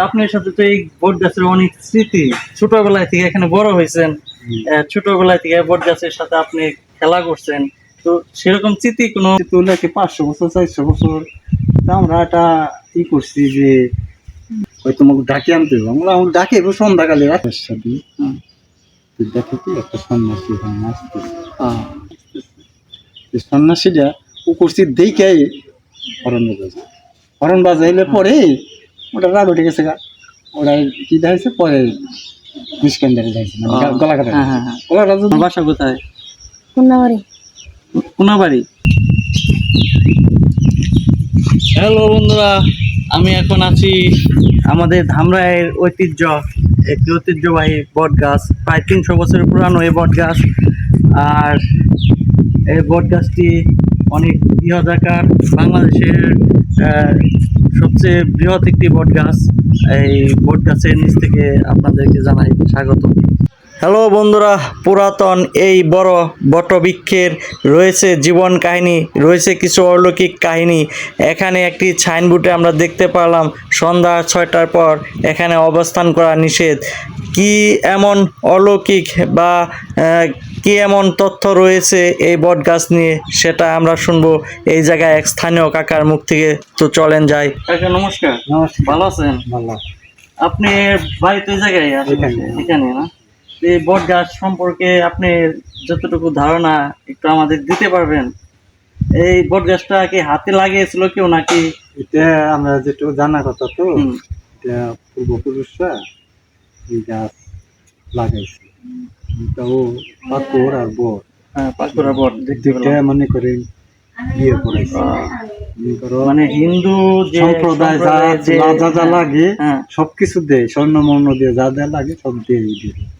আপনার সাথে তো এই বট গাছের অনেক স্মৃতি। ছোটবেলায় থেকে এখানে বড় হয়েছেন ছোটবেলায় থেকে বট গাছের সাথে আপনি খেলা করছেন। তো সেরকম স্মৃতি কোনো তুলে কি পাঁচশো বছর চারশো বছর? তা আমরা একটা ই করছি যে হয়তো আমাকে ডাকে আনতে হবে। আমরা আমাকে ডাকে এবার সন্ধ্যাকালে রাতের সাথে দেখো কি একটা সন্ন্যাসী নাচতেছে আহ, এই সন্ন্যাসীটা ও দেখে হরণ বাজাইছে হরণ বাজাইলে পরে ওটা রাগ উঠে গেছে গা। ওরা কি দেখাইছে? পরে নিষ্কান্দারে যাইছে মানে আহ, গলা কাটা হ্যাঁ হ্যাঁ হ্যাঁ। গলা কাটা বাসা কোথায়? কোনাবাড়ি কোনাবাড়ি হ্যালো বন্ধুরা আমি এখন আছি আমাদের ধামরায়ের ঐতিহ্য একটি ঐতিহ্যবাহী বট গাছ প্রায় তিনশো বছরের পুরানো এই বট গাছ আর এই বট গাছটি অনেক বৃহৎ আকার বাংলাদেশের আহ, সবচেয়ে বৃহৎ একটি বট গাছ। এই বট গাছের নিচ থেকে আপনাদেরকে জানাই স্বাগত। হ্যালো বন্ধুরা, পুরাতন এই বড় বটবৃক্ষের রয়েছে জীবন কাহিনী, রয়েছে কিছু অলৌকিক কাহিনী। এখানে একটি সাইনবোর্ডে আমরা দেখতে পেলাম সন্ধ্যা ছয়টার পর এখানে অবস্থান করা নিষেধ। কি এমন অলৌকিক বা কি এমন তথ্য রয়েছে এই বট গাছ নিয়ে সেটা আমরা শুনব। এই জায়গায় এক স্থানীয় কাকার মুখ থেকে তো চলেন যাই। কাকা নমস্কার। নমস্কার। ভালো আছেন? ভালো। আপনি বাড়ি তো এই জায়গায় এখানে। এখানে না? এই বট গাছ সম্পর্কে আপনি যতটুকু ধারণা একটু আমাদের দিতে পারবেন। এই বট গাছটা কি হাতে লাগিয়েছিল কেউ নাকি? এটা আমরা যেটুকু জানা কথা তো এটা পূর্বপুরুষরা এই গাছ লাগাইছে। আর বর হ্যাঁ, দেখতে পেলাম। মনে করেন বিয়ে করেছে। মানে হিন্দু সম্প্রদায় যা যা যা যা লাগে হ্যাঁ। সবকিছু দেয় স্বর্ণ মর্ণ দিয়ে যা যা লাগে সব দিয়ে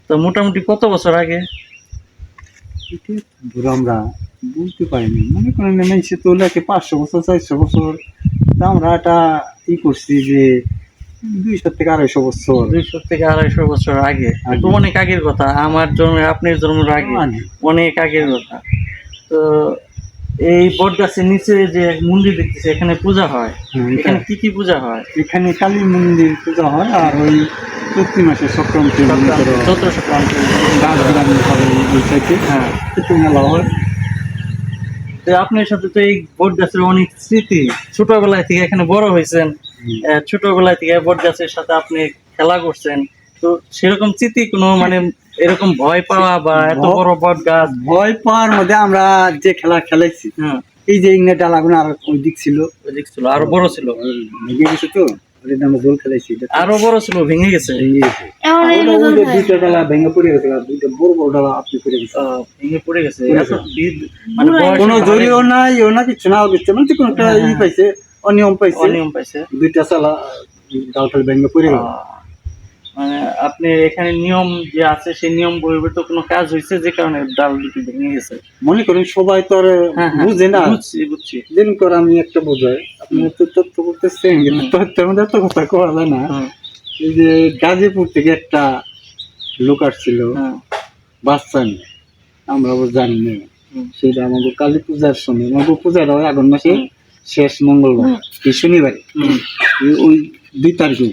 তো মোটামুটি কত বছর আগে? ধরো আমরা বুঝতে পারিনি। মনে করেন নেমেছি তো লাগে পাঁচশো বছর চারশো বছর। তা আমরা একটা ই করছি যে দুইশো থেকে আড়াইশো বছর। দুইশো থেকে আড়াইশো বছর আগে। তো অনেক আগের কথা আমার জন্মের আপনার জন্মের আগে। অনেক আগের কথা। তো এই বট গাছের নিচে যে মন্দির দেখতেছি এখানে পূজা হয়। হ্যাঁ, এখানে কি কি পূজা হয়? এখানে কালী মন্দির পূজা হয় আর ওই প্রতি মাসে সংক্রান্তি করো চৈত্র সংক্রান্তি। হ্যাঁ। মেলা হয়। তো আপনার সাথে তো এই বট গাছের অনেক স্মৃতি। ছোটবেলায় থেকে এখানে বড় হয়েছেন। আহ, ছোটবেলায় থেকে বট গাছের সাথে আপনি খেলা করছেন তো সেরকম স্মৃতি কোনো মানে এরকম ভয় পাওয়া বা এত বড় বট গাছ ভয় পাওয়ার মধ্যে আমরা যে খেলা খেলাইছি হ্যাঁ। এই যে ইংনে ডালাগুলো আর ওই দিক ছিল। ওইদিক ছিল আরও বড় ছিল। ভেঙে গেছে তো ওই জল খেলাইছি আরও বড় ছিল ভেঙে গেছে। ভেঙে ওই দুইটা ডালা ভেঙে পড়ে গেছে দুইটা বড় বড় ডালা আপনি পড়ে গেছে। ভেঙে পড়ে গেছে। মানে কোনো জলীয় নাই ও না কিছু না দিচ্ছে মানে কোনো একটা ই পাইছে। অনিয়ম পাইছে? অনিয়ম পাইছে। দুইটা চালা টাল ভেঙে পড়ে গেল। মানে আপনি এখানে নিয়ম যে আছে সেই নিয়ম বহির্ভূত কোনো কাজ হয়েছে যে কারণে ডাল দুটি ভেঙে গেছে? মনে করেন সবাই তো আর হ্যাঁ, হ্যাঁ, বুঝে না। বুঝছি বুঝছি। দিন করে আমি একটা বোঝাই আপনি তো তথ্য করতেছেন কিন্তু তথ্যের মধ্যে এত কথা কওয়া যায় না। এই যে গাজীপুর থেকে একটা লোক আসছিল হ্যাঁ, বাচ্চা নিয়ে আমরা জানি না। সেটা আমাদের কালী পূজার সময় আমাদের পূজার হয় আগুন মাসে। শেষ মঙ্গলবার এই শনিবারে। ওই দুই তারিখে।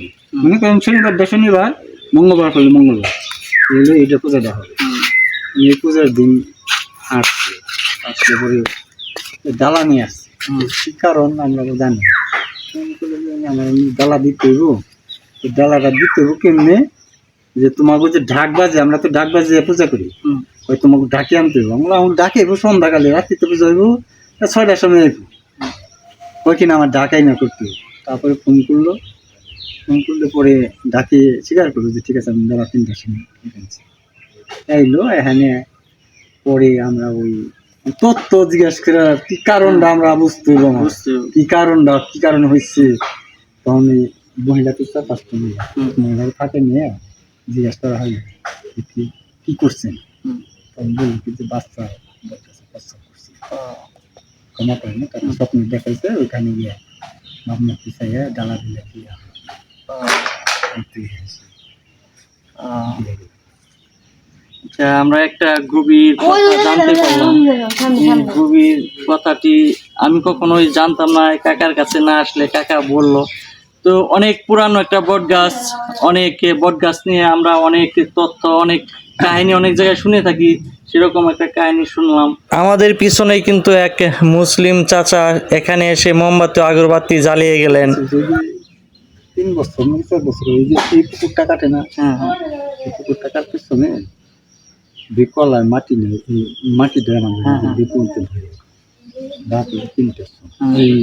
মনে করেন শনিবারটা শনিবার মঙ্গলবার করলে মঙ্গলবার। এলে এইটা পূজাটা হবে। এই পূজার দিন আসছে। আসলে পরে ডালা নিয়ে আসছে। কি কারণ আমরা জানি আমার ডালা দিতে হইব। ডালাটা দিতে হইব কেমনে? যে তোমাকে যে ঢাক বাজে আমরা তো ঢাক বাজে পূজা করি। ওই তোমাকে ডাকে আনতে হইব। আমরা ডাকে হইব সন্ধ্যাকালে রাত্রিতে পূজা হইব ছয়টার সময় আইব ওই কিনা আমার ডাকাই না করতে। তারপরে ফোন করল। ফোন করলে পরে ডাকে স্বীকার করল যে ঠিক আছে আমি দাদা তিনটার সময় এইলো এখানে পরে আমরা ওই তত্ত্ব জিজ্ঞাসা করে কি কারণটা আমরা বুঝতে আমার। বুঝতে কি কারণটা? কি কারণ হয়েছে তখন এই মহিলা তো চার পাঁচটা মহিলা মহিলার থাকে নিয়ে জিজ্ঞাসা করা হয় কি কি করছেন? তখন বলি কিন্তু বাচ্চা বাচ্চা করছে। ক্ষমা করে না তারপর স্বপ্ন দেখাইছে ওইখানে গিয়ে ভাবনা পিছাইয়া ডালা দিলে কি। আচ্ছা আমরা একটা গভীর কথা জানতে পারলাম সামনে গভীর কথাটি আমি কখনোই জানতাম না কাকার কাছে না আসলে কাকা বলল তো অনেক পুরানো একটা বট গাছ অনেক বট গাছ নিয়ে আমরা অনেক তথ্য অনেক কাহিনী অনেক জায়গায় শুনে থাকি সেরকম একটা কাহিনী শুনলাম। আমাদের পিছনেই কিন্তু এক মুসলিম চাচা এখানে এসে মোমবাতি আগরবাতি জ্বালিয়ে গেলেন। যে তিন বছর চার বছর ওই যে এই পুকুরটা কাটে না? হ্যাঁ হ্যাঁ। এই পুকুরটা কাটার পিছনে বিকলায় মাটি নেই মাটি দেয় না হ্যাঁ, হ্যাঁ। বিপুলতে ধরে রাত তিনটার সময়। এই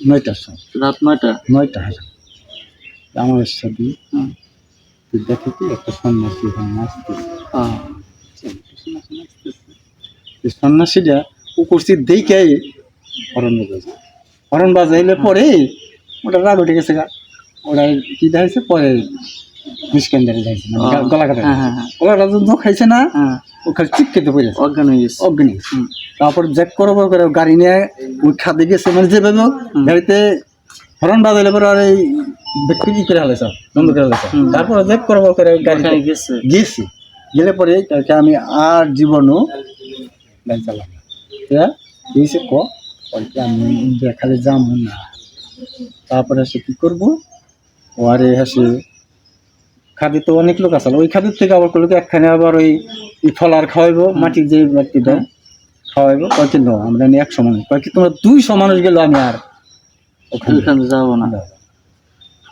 নয়টার সময়। রাত নয়টা? নয়টা হাজার আমার সাথে দেখে কি একটা সন্ন্যাসী ওখানে নাচতেছে আহ, এই সন্ন্যাসীটা উপস্থিত দেখে হরণ বাজাইছে হরণ বাজাইলে পরে ওটা রাগ উঠে গেছে গা। ওটা কি দেখাইছে? পরে দেখাইছে। মানে ও, গলা কাটা হ্যাঁ, হ্যাঁ, হ্যাঁ। গলাটা যখন খাইছে না ও খালি চিপকেতে পড়েছে গেছে। অজ্ঞান গেছে। হুম, তারপর জ্যাক করব করে গাড়ি নিয়ে ওই খাদে গেছে। মানে যেভাবে গাড়িতে হরণ বাজাইলে পরে আর এই ব্যক্তি কি করে বন্ধ তারপর জ্যাক করব করে গেছে। গেছি গেলে পরে তাকে আমি আর জীবনও গাড়ি চালাম। না তা সে ক? বলছে আমি ইন্ডিয়া খালি যাম না। তারপরে সে কী করব? ও আরে হাসে খাদি তো অনেক লোক আসলে ওই খাদির থেকে আবার করল একখানে আবার ওই ফলার খাওয়াইবো মাটির যে মাটিটা খাওয়াইবো। কয়েক নো আমরা একশো মানুষ। কয়েক তোমরা দুইশো মানুষ গেল আমি আর ওখানে যাব না।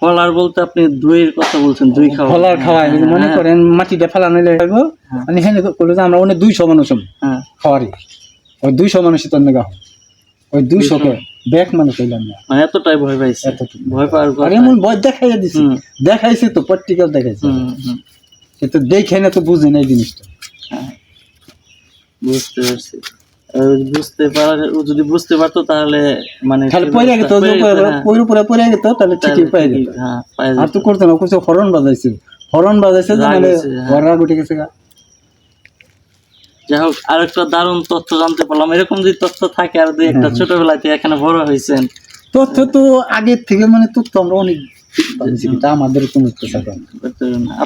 ফল আর বলতে আপনি দইয়ের কথা বলছেন দই খাওয়া ফলার খাওয়াই মনে হ্যাঁ, করেন মাটিটা ফেলানো খাইবো হ্যাঁ। মানে হেনে করল যে আমরা অনেক দুইশো মানুষ। হ্যাঁ। খাওয়ারই ওই দুইশো মানুষই তোর নেগা হয় ওই দুইশোকে ব্যাগ মানুষ হইলাম না। মানে এতটাই ভয় পাইছে। ভয় পাওয়ার আর এমন ভয় দেখাইয়া দিছি। দেখাইছে তো পত্রিকা দেখাইছে। কিন্তু দেখে না তো বুঝে না এই জিনিসটা। হ্যাঁ। বুঝতে পারছি। বুঝতে পারা যদি বুঝতে পারতো তাহলে মানে কি পয়রা গেত পড়ে হ্যাঁ, পরে পয়রা গেত তাহলে তাহলে ঠিকই পাই যেত হ্যাঁ আর তো করতো না করছে হরণ বাজাইছে। হরণ বাজাইছে মানে হয়েছে, হ্যাঁ। উঠে গেছে গা। যাই হোক আরেকটা দারুণ তথ্য জানতে পারলাম। এরকম যদি তথ্য থাকে আর দুই একটা ছোটবেলাতে এখানে বড় হয়েছেন। তথ্য তো আগের থেকে মানে তথ্য আমরা অনেক আমাদের কোনো তথ্য থাকে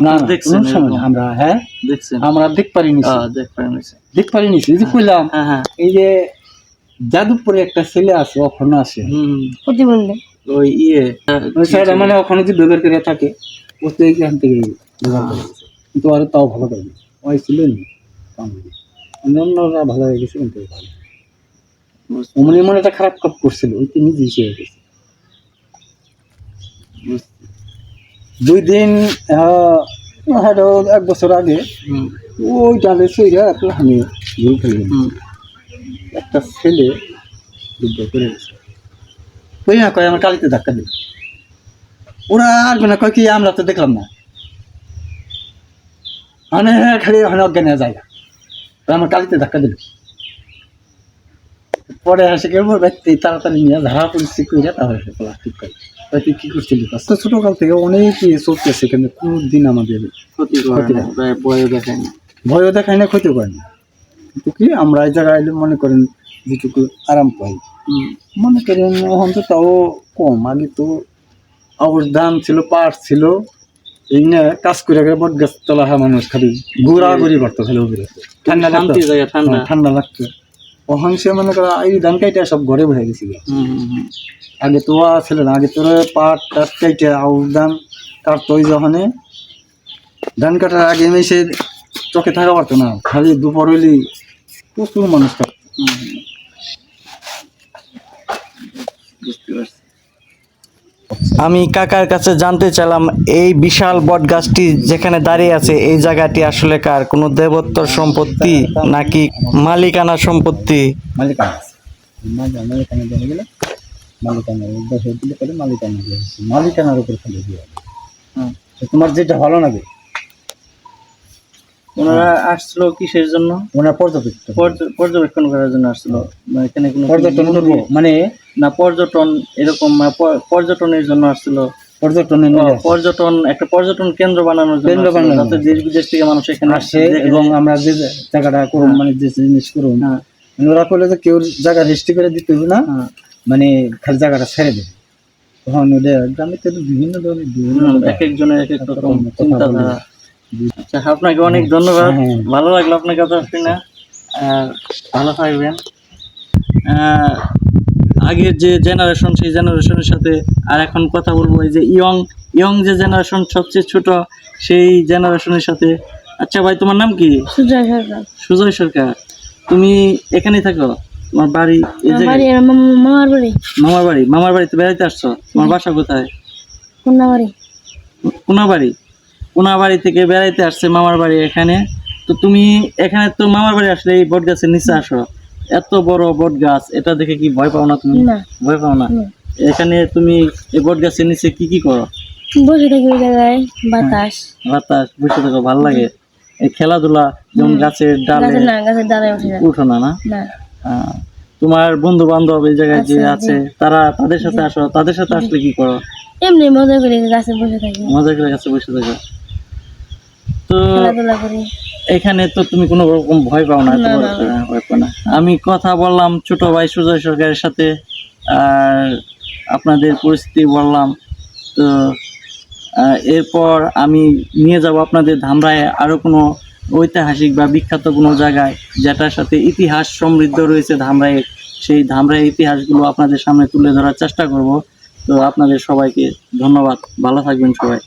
না। দেখছেন? আমরা হ্যাঁ? দেখছেন? আমরা দেখ পারিনি দেখ পারিনি এই যে কইলাম হ্যাঁ হ্যাঁ। এই যে যাদবপুরে একটা ছেলে আছে ওখানে আছে। প্রতিবন্ধী। ওই ইয়ে ওই ছেলেটা মানে ওখানে যে ব্যবহার করে থাকে ও তো এখান থেকে কিন্তু আর তাও ভালো করে। ওই ছিল অন্যরা ভালো হয়ে গেছে কিন্তু ভালো। মনে মনে একটা খারাপ কাপ করছিল ওই তো নিজেই সে হয়ে গেছে। দুই দিন হয়তো এক বছর আগে। ওই ডালে সইরা একটা আমি ঝুল ফেলে একটা ছেলে যুদ্ধ করে ওই না কয় আমার কালিতে ধাক্কা দিল। ওরা আর না কয় কি আমরা তো দেখলাম না। মানে খালি ওখানে অজ্ঞান হয়ে যায় আমার কালিতে ধাক্কা দিল। পরে আসে কেউ ব্যক্তি তাড়াতাড়ি নিয়ে ধারা পরিস্থিতি করে তাহলে ঠিক করে তুই কি করছিলি কাজ তো ছোটকাল থেকে অনেক ইয়ে চলতেছে কিন্তু কোনো দিন আমাদের ক্ষতি করে ক্ষতি না, ভয়ও দেখায় না ভয়ও দেখায় না ক্ষতিও করে না কিন্তু কি আমরা এই জায়গায় এলে মনে করেন যেটুকু আরাম পাই। মনে করেন এখন তো তাও কম আগে তো আউশ ধান ছিল পাট ছিল। এই না কাজ করে করে বট গাছ তলা হ্যাঁ মানুষ খালি ঘোরাঘুরি করতো খালি ঠান্ডা লাগতো? ঠান্ডা লাগতো। ওখান সে মনে করো এই ধান কাইটা সব ঘরে বসে হুম। আগে তো আসলে ছিল না আগে তোর পাট টাট কাইটা আউশ ধান তার তৈ যখন ধান কাটার আগে এমনি সে চোখে থাকা পারতো না খালি দুপুর হইলি প্রচুর মানুষ থাকতো হুম, হুম। বুঝতে পারছি আমি কাকার কাছে জানতে চাইলাম এই বিশাল বট গাছটি যেখানে দাঁড়িয়ে আছে এই জায়গাটি আসলে কার কোনো দেবত্বর সম্পত্তি নাকি মালিকানা সম্পত্তি। মালিকানার উপর ফেলে দিয়ে। তোমার যেটা ভালো লাগে ওনারা আসছিল কিসের জন্য? ওনার পর্যবেক্ষণ পর্যবেক্ষণ করার জন্য আসছিল। এখানে কোনো পর্যটন করব মানে না পর্যটন এরকম মানে পর্যটনের জন্য আসছিল। পর্যটনের। পর্যটন একটা পর্যটন কেন্দ্র বানানোর জন্য কেন্দ্র আসছিল, যাতে দেশ বিদেশ থেকে মানুষ এখানে আসে এবং আমরা যে জায়গাটা করুন মানে যে জিনিস করুন হ্যাঁ, মানে ওরা করলে কেউ জায়গা রেজিস্ট্রি করে দিতে হবে না হ্যাঁ। মানে খালি জায়গাটা ছেড়ে দেবে। তখন ওটা গ্রামে তো বিভিন্ন ধরনের বিভিন্ন এক একজনের এক রকম চিন্তাধারা। আচ্ছা আপনাকে অনেক ধন্যবাদ। হ্যাঁ। ভালো লাগল আপনার কথা শুনে। আর ভালো থাকবেন। আহ, আগের যে জেনারেশন সেই জেনারেশনের সাথে আর এখন কথা বলব। এই যে ইয়ং ইয়ং যে জেনারেশন সবচেয়ে ছোট সেই জেনারেশনের সাথে। আচ্ছা ভাই তোমার নাম কি? সুজয় সরকার। সুজয় সরকার। তুমি এখানেই থাকো? তোমার বাড়ি এই জায়গায়? মামার বাড়ি। মামার বাড়ি? মামার বাড়িতে বেড়াইতে আসছো? তোমার বাসা কোথায়? কোনাবাড়ি বাড়ি কোনাবাড়ি কোনাবাড়ি থেকে বেড়াইতে আসছে মামার বাড়ি এখানে। তো তুমি এখানে তো মামার বাড়ি আসলে এই বট গাছের নিচে আসো। এত বড় বট গাছ এটা দেখে কি ভয় পাও না তুমি? ভয় পাও না। এখানে তুমি এই বট গাছের নিচে কি কি করো? বসে থাকি ওই জায়গায় বাতাস। বাতাস বসে থাকো ভালো লাগে। এই খেলাধুলা যেমন গাছের ডালে গাছের না গাছের ডালে উঠো না না? তোমার বন্ধু বান্ধব এই জায়গায় যে আছে, আছে তারা তাদের সাথে আসো তাদের সাথে আসলে কি করো? এমনি মজা করি গাছে বসে থাকি। মজা করে কাছে বসে থাকো। তো খেলাধুলা করি। এখানে তো তুমি কোনো রকম ভয় পাও না ভয় পাও আমি কথা বললাম ছোট ভাই সুজয় সরকারের সাথে আর আপনাদের পরিস্থিতি বললাম। তো এরপর আমি নিয়ে যাব আপনাদের ধামরায় আরও কোনো ঐতিহাসিক বা বিখ্যাত কোনো জায়গায় যেটার সাথে ইতিহাস সমৃদ্ধ রয়েছে ধামরাইয়ের। সেই ধামরাইয়ের ইতিহাসগুলো আপনাদের সামনে তুলে ধরার চেষ্টা করব। তো আপনাদের সবাইকে ধন্যবাদ। ভালো থাকবেন সবাই।